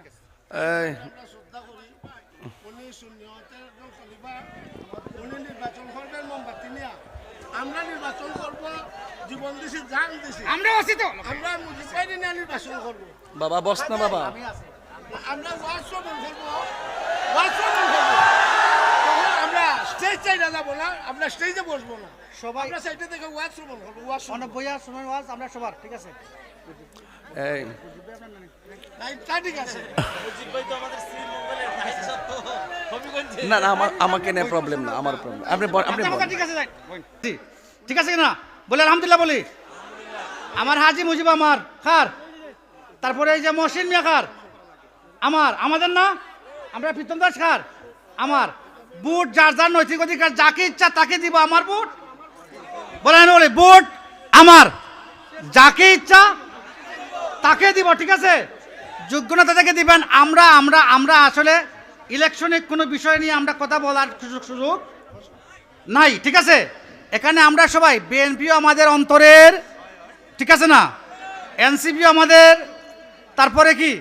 এই। আমরা নির্বাচন আমরা করব জীবন দিছি জান দিছি। আমরা আছি তো। আমরা মুজিবাই নিয়ে নির্বাচন করব। বাবা বস না বাবা। আমরা ওয়াজ শ্রবণ করব। ওয়াজ শ্রবণ করব। আমরা স্টেজ চাইনা যাব না আমরা স্টেজে বসবো না। সবাই আমরা সাইডে থেকে ওয়াজ শ্রবণ করব ওয়াজ অনেক বইয়া ওয়াজ আমরা সবার ঠিক আছে? এই। ঠিক আছে না না আমার আমাকে নিয়ে প্রবলেম না আমার প্রবলেম আপনি আপনি ঠিক আছে যাই। ঠিক আছে না বলে আলহামদুলিল্লাহ বলি। আমার হাজি মুজিব আমার খার। তারপরে এই যে মহসিন মিয়া খার। আমার আমাদের না? আমরা প্রীতম দাস খার। আমার বুট যার যার নৈতিক অধিকার যাকে ইচ্ছা তাকে দিব আমার বুট। বলে আমি বলি বুট আমার যাকে ইচ্ছা তাকে দিব, ঠিক আছে? যোগ্যতা তাকে দিবেন। আমরা আমরা আমরা আসলে ইলেকশনে কোনো বিষয় নিয়ে আমরা কথা বলার সুযোগ সুযোগ নাই, ঠিক আছে? এখানে আমরা সবাই, বিএনপিও আমাদের অন্তরের, ঠিক আছে না? এনসিপিও আমাদের, তারপরে কি?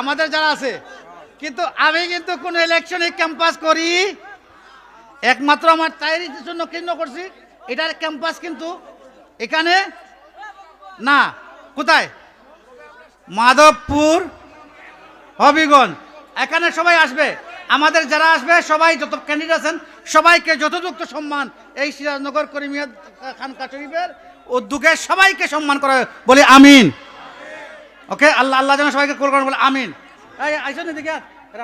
আমাদের যারা আছে। কিন্তু আমি কিন্তু কোনো ইলেকশনে ক্যাম্পাস করি, একমাত্র আমার চাইরিটির জন্য কেন্দ্র করছি। এটার ক্যাম্পাস কিন্তু এখানে না। কোথায়? মাধবপুর হবিগঞ্জ। এখানে সবাই আসবে। আমাদের যারা আসবে সবাই যত ক্যান্ডিডেট আছেন সবাইকে যথাযুক্ত সম্মান এই সিরাজনগর করিমিয়া খানকা শরীফের উদ্যোগে সবাইকে সম্মান করা। বলি আমিন। ওকে? আল্লাহ আল্লাহ যেন সবাইকে কল করেন বলে আমিন। আইসন এদিকে। আর,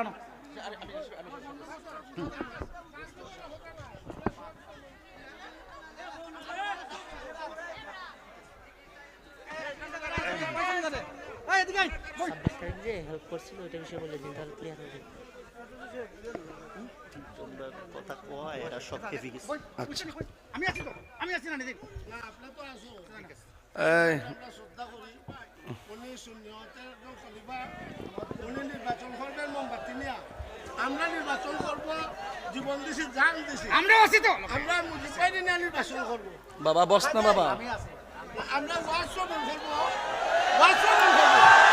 এরা আনো। এই, এদিকে আয়, বই। সাব্বির যে হেল্প করছিল ওইটা বিষয়ে বলে দিন তাহলে ক্লিয়ার হবে তোমরা কথা কয় এরা সব খেপে গেছে বই, আমি আছি তো আমি আছি না দিদি না আপনি তো আছো এই। আমরা শ্রদ্ধা করি। উনি শূন্যতের একজন খলিফা উনি নির্বাচন করবেন মোমবাতি নিয়ে। আমরা নির্বাচন করব জীবন দিছি জান দিছি। আমরা আছি তো। আমরা মুজিবাই নিয়ে নির্বাচন করব। বাবা বস না বাবা। আমি আছি। আমরা ওয়াজ করব। ওয়াজ করব। আমরা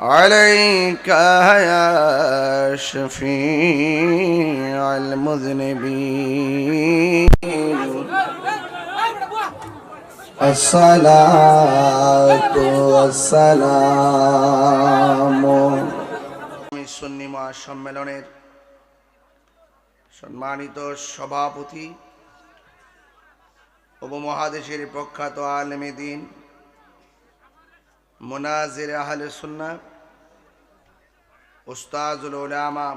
عليك يا شفيع المذنبين الصلاة والسلام সুন্নি মহাসম্মেলনের সম্মানিত সভাপতি উপমহাদেশের প্রখ্যাত আলেমে দিন মোনাজির আহলে সুন্না, উস্তাজুল উলামা,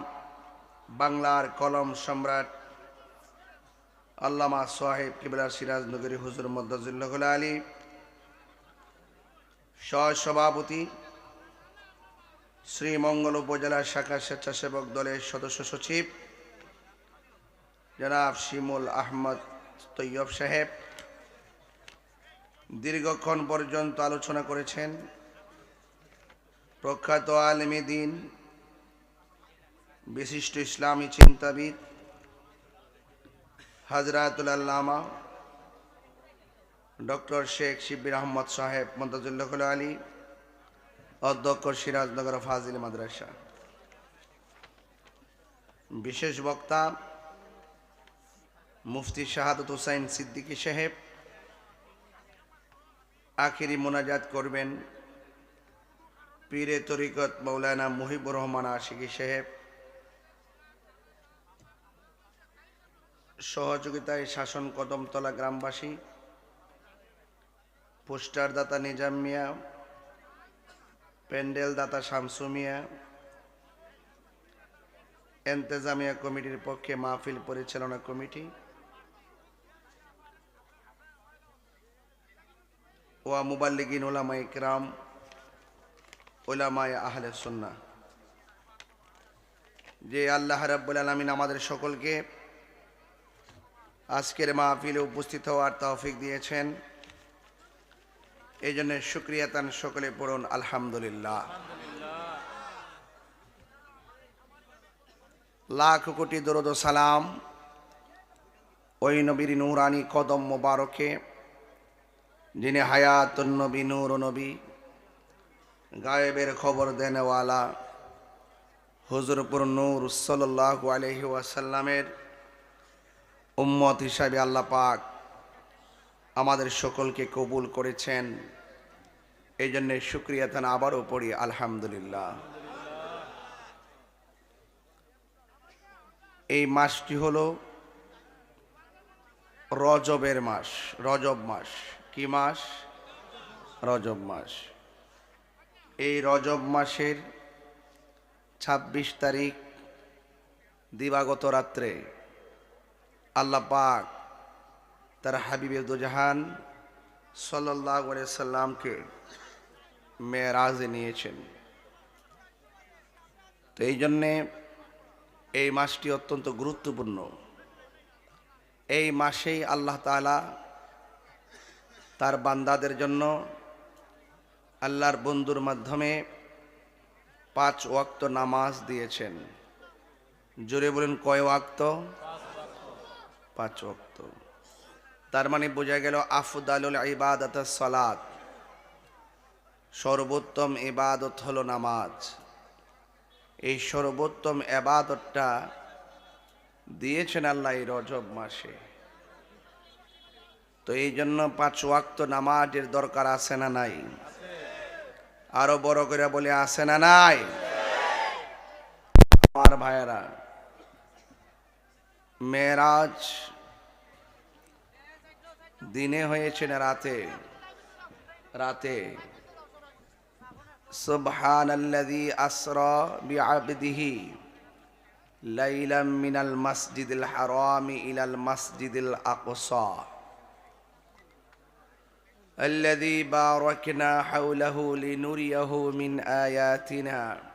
বাংলার কলম সম্রাট আল্লামা সাহেব কিবলা সিরাজনগরী হুজুর মদ্দাজুল্লাহুল আলী, সহসভাপতি শ্রীমঙ্গল উপজেলা শাখা স্বেচ্ছাসেবক দলের সদস্য সচিব জনাব শিমুল আহমদ তৈয়ব সাহেব দীর্ঘক্ষণ পর্যন্ত আলোচনা করেছেন প্রখ্যাত আলমী দিন, বিশিষ্ট ইসলামী চিন্তাবিদ হাজরাতুল আল্লামা ডক্টর শেখ শিবির আহমদ সাহেব মন্তাজুল্লাহ আলী, অধ্যক্ষ সিরাজনগর ফাজিল মাদ্রাসা। বিশেষ বক্তা মুফতি শাহাদত হুসাইন সিদ্দিকী সাহেব আখিরি মোনাজাত করবেন। পীরে তরিকত মৌলানা মুহিবুর রহমান আশিকি সাহেব। সহযোগিতায় শাসন কদমতলা গ্রামবাসী। পোস্টার দাতা নিজাম মিয়া। প্যান্ডেল দাতা শামসু মিয়া। এন্তেজামিয়া কমিটির পক্ষে মাহফিল পরিচালনা কমিটি। ওয়া মুবাল্লিগিন ওলামা ইকরাম ওলামায় আহলে সুন্না যে আল্লাহ রাব্বুল আলামিন আমাদের সকলকে আজকের মাহফিলে উপস্থিত হওয়ার তৌফিক দিয়েছেন। এই জন্য শুক্রিয়া তান সকলে পড়ুন, আলহামদুলিল্লাহ। লাখ কোটি দরদ সালাম ওই নবীর নুরানি কদম মোবারকে যিনি হায়াতুন নবী নূর নবী, গায়েবের খবর দেনেওয়ালা, হুজুরপুর নূর সাল্লাহ আলহি ওয়াসাল্লামের উম্মত হিসাবে আল্লাহ পাক আমাদের সকলকে কবুল করেছেন। এই জন্যে শুক্রিয়া থান আবারও পড়ি, আলহামদুলিল্লাহ। এই মাসটি হলো রজবের মাস, রজব মাস। কি মাস? রজব মাস। এই রজব মাসের ২৬ তারিখ দিবাগত রাত্রে আল্লাহ পাক তার হাবিবে দুজাহান সাল্লাহ সাল্লামকে মেয়েরাজে নিয়েছেন। তো এই জন্যে এই মাসটি অত্যন্ত গুরুত্বপূর্ণ। এই মাসেই আল্লাহ তাআলা তার বান্দাদের জন্য আল্লাহর বন্ধুর মাধ্যমে পাঁচ ওয়াক্ত নামাজ দিয়েছেন। জোরে বলেন, কয় ওয়াক্ত? পাঁচ ওয়াক্ত। তার মানে বোঝা গেল, আফদালুল ইবাদত সালাত। সর্বোত্তম ইবাদত হলো নামাজ। এই সর্বোত্তম এবাদতটা দিয়েছেন আল্লাহ এই রজব মাসে। তো এই জন্য পাঁচ ওয়াক্ত নামাজের দরকার আছে না নাই? আরও বড় করে বলে, আছে না নাই? আমার ভাইয়েরা, মেয়েরাজ দিনে হয়েছে না রাতে? রাতে। সুবহানাল্লাযী আসরা বিআবদিহি লাইলাম মিনাল মাসজিদিল হারামি ইলাল মাসজিদিল আকসা। الذي باركنا حوله لنريه من آياتنا.